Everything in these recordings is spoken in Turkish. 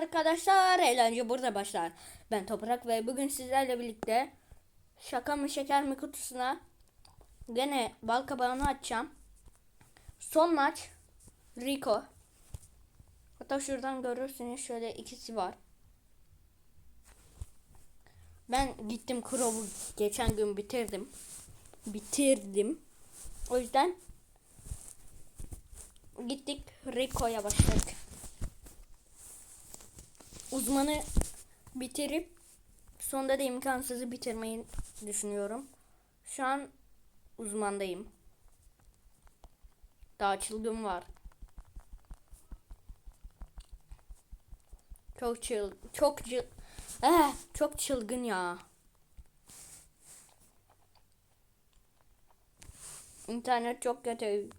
arkadaşlar. Eğlence burada başlar. Ben Toprak ve bugün sizlerle birlikte şaka mı şeker mi kutusuna gene bal kabağını açacağım. Son maç Rico. Hatta şuradan görürsünüz şöyle ikisi var. Ben gittim Crow'u geçen gün bitirdim. Bitirdim. O yüzden gittik Rico'ya başladık. Uzmanı bitirip sonda da imkansızı bitirmeyi düşünüyorum. Şu an uzmandayım. Daha çılgın var. Çok çıl çok çıl eh, çok çılgın ya. İnternet çok kötü.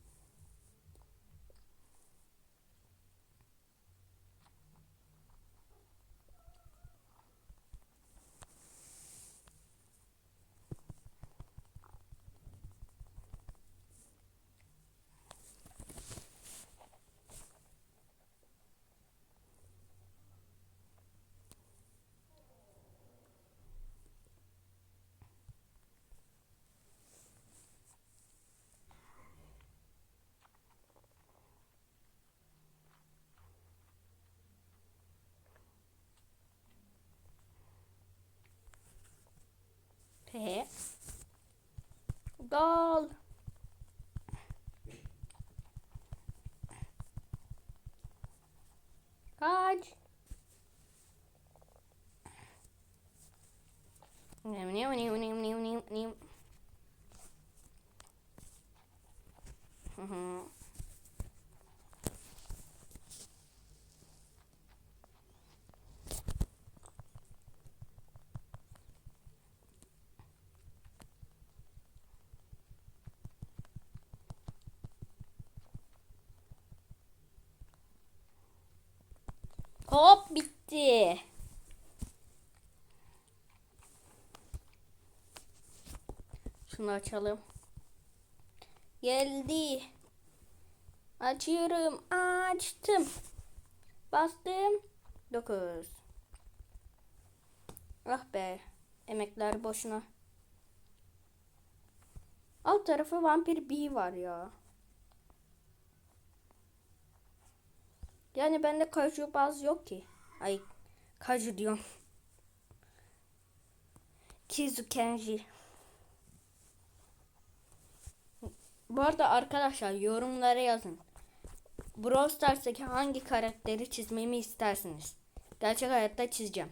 He. Gol. Kaç. Nim nim nim nim nim nim nim. Hop bitti. Şunu açalım. Geldi. Açıyorum. Açtım. Bastım. 9. Ah be. Emekler boşuna. Alt tarafı vampir B var ya. Yani bende kaju baz yok ki. Ay kaju diyorum. Kizu Kenji. Bu arada arkadaşlar yorumlara yazın. Brawl Stars'taki hangi karakteri çizmemi istersiniz? Gerçek hayatta çizeceğim.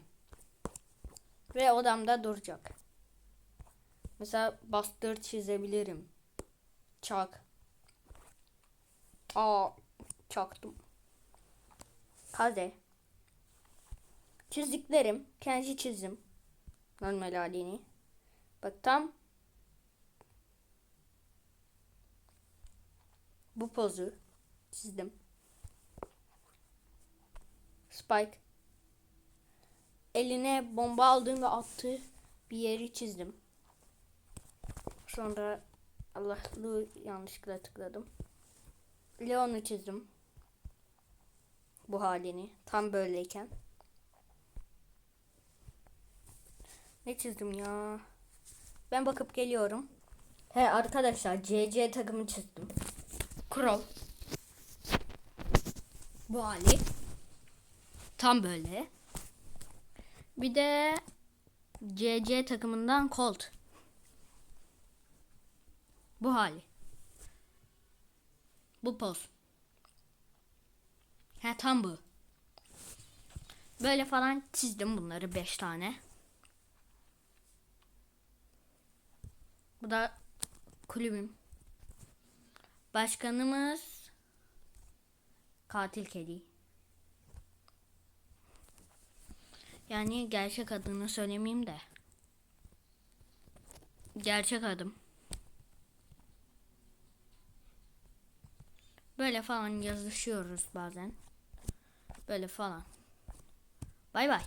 Ve odamda duracak. Mesela Buster çizebilirim. Çak. Aa, çaktım. Kaze. Çizdiklerim. Kendi çizdim. Normal halini. Bak tam bu pozu çizdim. Spike. Eline bomba aldığında attığı bir yeri çizdim. Sonra Allah'lı yanlışlıkla tıkladım. Leon'u çizdim bu halini tam böyleyken. Ne çizdim ya? Ben bakıp geliyorum. He arkadaşlar CC takımı çizdim. Kral. Bu hali. Tam böyle. Bir de CC takımından Colt. Bu hali. Bu poz. He tam bu. Böyle falan çizdim bunları 5 tane. Bu da kulübüm. Başkanımız katil kedi. Yani gerçek adını söylemeyeyim de. Gerçek adım. Böyle falan yazışıyoruz bazen. Böyle falan. Bay bay.